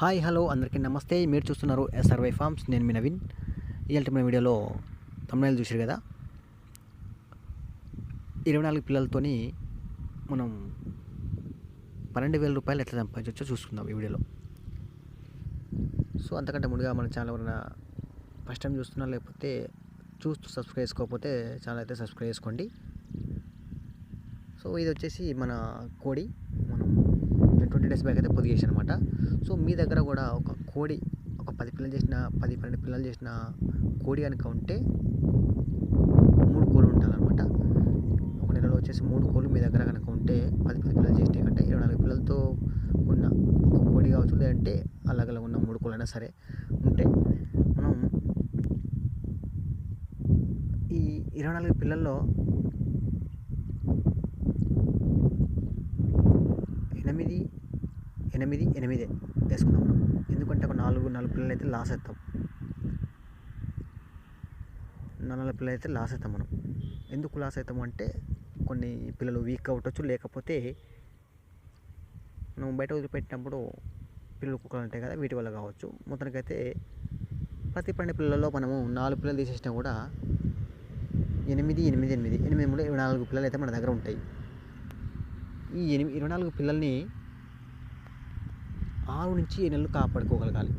Hi hello అందరికీ నమస్తే. మీరు చూస్తున్నారు ఎస్ఆర్వై ఫార్మ్స్. నేను మీ నవీన్. ఇవాళ మన వీడియోలో తమిళనాడు చూసారు కదా? ఇరవై నాలుగు పిల్లలతోని మనం పన్నెండు వేల రూపాయలు ఎట్లా సంపాదించవచ్చో చూసుకుందాం ఈ వీడియోలో. సో అంతకంటే ముందుగా మన ఛానల్ ఎవరైనా ఫస్ట్ టైం చూస్తున్నా లేకపోతే చూస్తూ సబ్స్క్రైబ్ చేసుకోకపోతే ఛానల్ అయితే సబ్స్క్రైబ్ చేసుకోండి. సో ఇది వచ్చేసి మన కోడి. నేను ట్వంటీ డేస్ బ్యాక్ అయితే పొద్దు చేశాను అనమాట సో మీ దగ్గర కూడా ఒక కోడి ఒక పది పిల్లలు చేసిన పది పన్నెండు పిల్లలు చేసిన కోడి కనుక ఉంటే మూడు కోళ్ళు ఉంటారనమాట ఒక నెలలో వచ్చేసి మూడు కోళ్ళు మీ దగ్గర కనుక ఉంటే పది పది పిల్లలు చేసినాయి అంటే ఇరవై నాలుగు పిల్లలతో ఉన్న ఒక కోడి కావచ్చు లేదంటే అలాగలా ఉన్న మూడు కోళ్ళు అయినా సరే ఉంటే మనం ఈ ఇరవై నాలుగు పిల్లల్లో ఎనిమిది ఎనిమిది ఎనిమిదే వేసుకున్నాం మనం. ఎందుకంటే ఒక నాలుగు నాలుగు పిల్లలు అయితే లాస్ అవుతాం. నాలుగు పిల్లలు అయితే లాస్ అవుతాం మనం. ఎందుకు లాస్ అవుతాం అంటే కొన్ని పిల్లలు వీక్ అవ్వచ్చు లేకపోతే మనం బయట వదిలిపెట్టినప్పుడు పిల్లలు కుక్కలు ఉంటాయి కదా వీటి వల్ల కావచ్చు. మొత్తానికైతే ప్రతి పండి పిల్లల్లో మనము నాలుగు పిల్లలు తీసేసినా కూడా ఎనిమిది ఎనిమిది ఎనిమిది ఎనిమిది మూడు ఇరవై నాలుగు పిల్లలు అయితే మన దగ్గర ఉంటాయి. ఈ ఎనిమిది ఇరవై నాలుగు పిల్లల్ని ఆరు నుంచి ఏ నెలలు కాపాడుకోగలగాలి?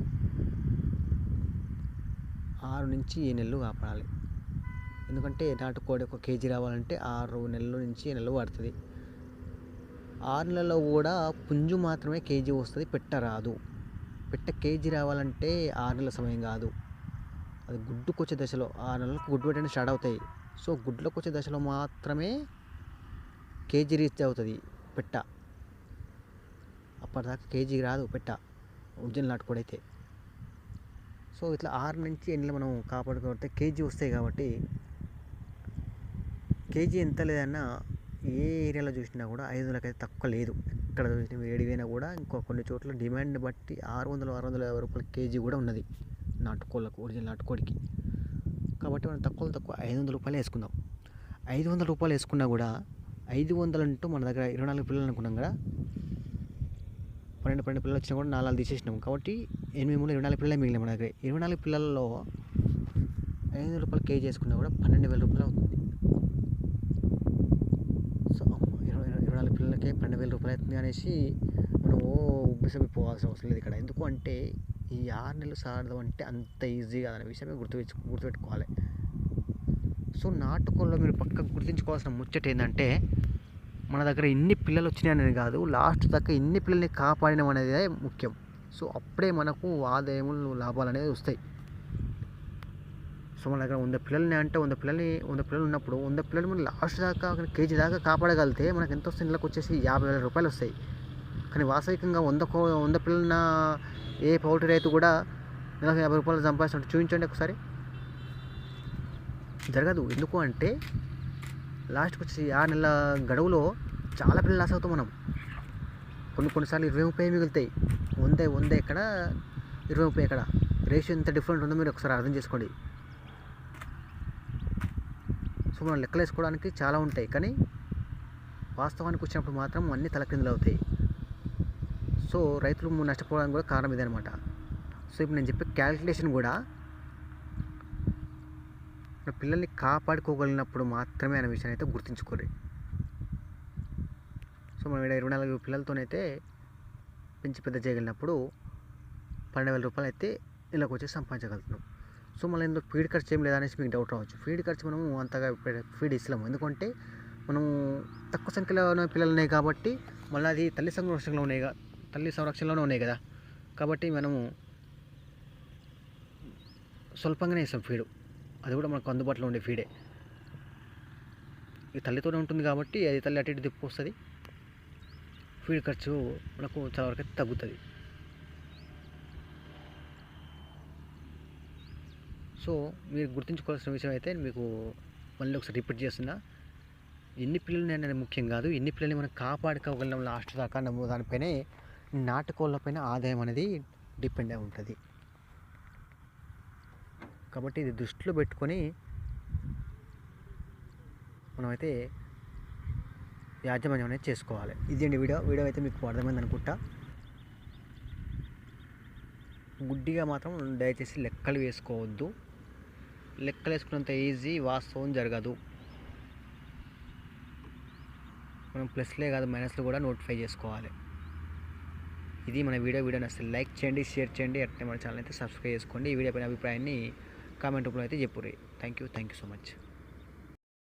ఆరు నుంచి ఏ నెలలు కాపాడాలి? ఎందుకంటే నాటుకోడి ఒక కేజీ రావాలంటే ఆరు నెలల నుంచి ఏ నెలలు పడుతుంది? ఆరు నెలల్లో కూడా పుంజు మాత్రమే కేజీ వస్తుంది పెట్ట రాదు. పెట్ట కేజీ రావాలంటే ఆరు నెలల సమయం కాదు. అది గుడ్డుకు వచ్చే దశలో ఆరు నెలలకు గుడ్డు పెట్టడానికి స్టార్ట్ అవుతాయి. సో గుడ్లకు వచ్చే దశలో మాత్రమే కేజీ రీచ్ అవుతుంది పెట్ట. అప్పటిదాకా కేజీ రాదు పెట్ట. ఒరిజినల్ నాటుకోడైతే. సో ఇట్లా ఆరు నుంచి ఎన్ని మనం కాపాడుకోబడితే కేజీ వస్తాయి కాబట్టి కేజీ ఎంత లేదన్నా ఏ ఏరియాలో చూసినా కూడా ఐదు వందలకైతే తక్కువ లేదు. ఎక్కడ చూసినా ఏడిపోయినా కూడా ఇంకో కొన్ని చోట్ల డిమాండ్ బట్టి ఆరు వందలు ఆరు వందల యాభై రూపాయల కేజీ కూడా ఉన్నది నాటుకోళ్ళకు ఒరిజినల్ నాటుకోడికి. కాబట్టి మనం తక్కువ తక్కువ ఐదు వందల రూపాయలు వేసుకుందాం. ఐదు వందల రూపాయలు వేసుకున్నా కూడా ఐదు వందలు అంటూ మన దగ్గర ఇరవై నాలుగు పిల్లలు అనుకున్నాం కదా పన్నెండు పన్నెండు పిల్లలు వచ్చినా కూడా నాలుగు తీసేసినాం. కాబట్టి ఎనిమిది మూడు ఇరవై నాలుగు పిల్లలే మిగిలిన మన దగ్గర ఇరవై నాలుగు పిల్లల్లో ఐదు వందల రూపాయలు కేజీ చేసుకున్నా కూడా పన్నెండు వేల రూపాయలు అవుతుంది. సో ఇరవై ఇరవై నాలుగు పిల్లలకే పన్నెండు వేల రూపాయలు అవుతుంది అనేసి మనం ఓ ఉబ్బిసబి పోవాల్సిన అవసరం లేదు ఇక్కడ. ఎందుకు అంటే ఈ ఆరు నెలలు సారడం అంటే అంత ఈజీ కాదనే విషయమే గుర్తు గుర్తుపెట్టుకోవాలి. సో నాటుకోళ్ళలో మీరు పక్కకు గుర్తుంచుకోవాల్సిన ముచ్చట ఏంటంటే మన దగ్గర ఎన్ని పిల్లలు వచ్చినాయి అనేది కాదు లాస్ట్ దాకా ఎన్ని పిల్లల్ని కాపాడినాం అనేది ముఖ్యం. సో అప్పుడే మనకు ఆదాయములు లాభాలు అనేది వస్తాయి. సో మన దగ్గర వంద పిల్లల్ని అంటే వంద పిల్లల్ని వంద పిల్లలు ఉన్నప్పుడు వంద పిల్లలు మనం లాస్ట్ దాకా కేజీ దాకా కాపాడగలిగితే మనకు ఎంత వస్తుంది నెలకు వచ్చేసి యాభై వేల రూపాయలు వస్తాయి. కానీ వాస్తవికంగా వంద వంద పిల్లల ఏ పౌల్ట్రీ రైతు కూడా నెలకు యాభై రూపాయలు సంపాదించినట్టు చూపించండి ఒకసారి. జరగదు. ఎందుకు అంటే లాస్ట్కి వచ్చి ఆ నెల గడువులో చాలా పిల్లలు లాస్ అవుతాం మనం. కొన్ని కొన్నిసార్లు ఇరవై ముప్పై మిగులుతాయి. వందే వందే ఎక్కడ? ఇరవై ముప్పై ఎక్కడ? రేషియో ఎంత డిఫరెంట్ ఉందో మీరు ఒకసారి అర్థం చేసుకోండి. సో మనం లెక్కలు వేసుకోవడానికి చాలా ఉంటాయి. కానీ వాస్తవానికి వచ్చినప్పుడు మాత్రం అన్నీ తలకిందులు అవుతాయి. సో రైతులు నష్టపోవడానికి కూడా కారణం ఇదనమాట సో ఇప్పుడు నేను చెప్పే క్యాల్కులేషన్ కూడా మన పిల్లల్ని కాపాడుకోగలిగినప్పుడు మాత్రమే అనే విషయాన్ని అయితే గుర్తించుకోరు సో మనం ఇక్కడ ఇరవై నాలుగు పిల్లలతోనైతే పెంచి పెద్ద చేయగలిగినప్పుడు పన్నెండు వేల రూపాయలు అయితే ఇలాగ వచ్చి సంపాదించగలుగుతున్నాం. సో మళ్ళీ ఎందుకు ఫీడ్ ఖర్చు ఏం లేదనేసి మీకు డౌట్ రావచ్చు. ఫీడ్ ఖర్చు మనము అంతగా ఫీడ్ ఇస్తలేము. ఎందుకంటే మనము తక్కువ సంఖ్యలో ఉన్న పిల్లలు ఉన్నాయి కాబట్టి మళ్ళీ అది తల్లి సంరక్షణలో ఉన్నాయి తల్లి సంరక్షణలోనే ఉన్నాయి కదా. కాబట్టి మనము స్వల్పంగానే ఇస్తాం ఫీడు. అది కూడా మనకు అందుబాటులో ఉండే ఫీడే. ఈ తల్లితోనే ఉంటుంది కాబట్టి అది తల్లి అటు ఇటు తిప్పు వస్తుంది. ఫీడ్ ఖర్చు మనకు చాలా వరకు అయితే తగ్గుతుంది. సో మీరు గుర్తుంచుకోవాల్సిన విషయం అయితే మీకు మళ్ళీ ఒకసారి రిపీట్ చేస్తున్నా. ఎన్ని పిల్లల్ని అనేది ముఖ్యం కాదు. ఎన్ని పిల్లల్ని మనం కాపాడుకోగలం లాస్ట్ దాకా నమ్ము దానిపైనే నాటుకోళ్ళపైన ఆదాయం అనేది డిపెండ్ అయి ఉంటుంది. కాబట్టి ఇది దృష్టిలో పెట్టుకొని మనమైతే యాజమాన్యం అనేది చేసుకోవాలి. ఇది అండి వీడియో. వీడియో అయితే మీకు అర్థమైంది అనుకుంటా. గుడ్డిగా మాత్రం దయచేసి లెక్కలు వేసుకోవద్దు. లెక్కలు వేసుకున్నంత ఈజీ వాస్తవం జరగదు. మనం ప్లస్లే కాదు మైనస్లు కూడా నోటిఫై చేసుకోవాలి. ఇది మన వీడియో. వీడియో నచ్చితే లైక్ చేయండి షేర్ చేయండి అట్లే మన ఛానల్ అయితే సబ్స్క్రైబ్ చేసుకోండి. ఈ వీడియో పైన అభిప్రాయాన్ని కామెంట్ రూపంలో అయితే చెప్పుర్రి. Thank you thank you so much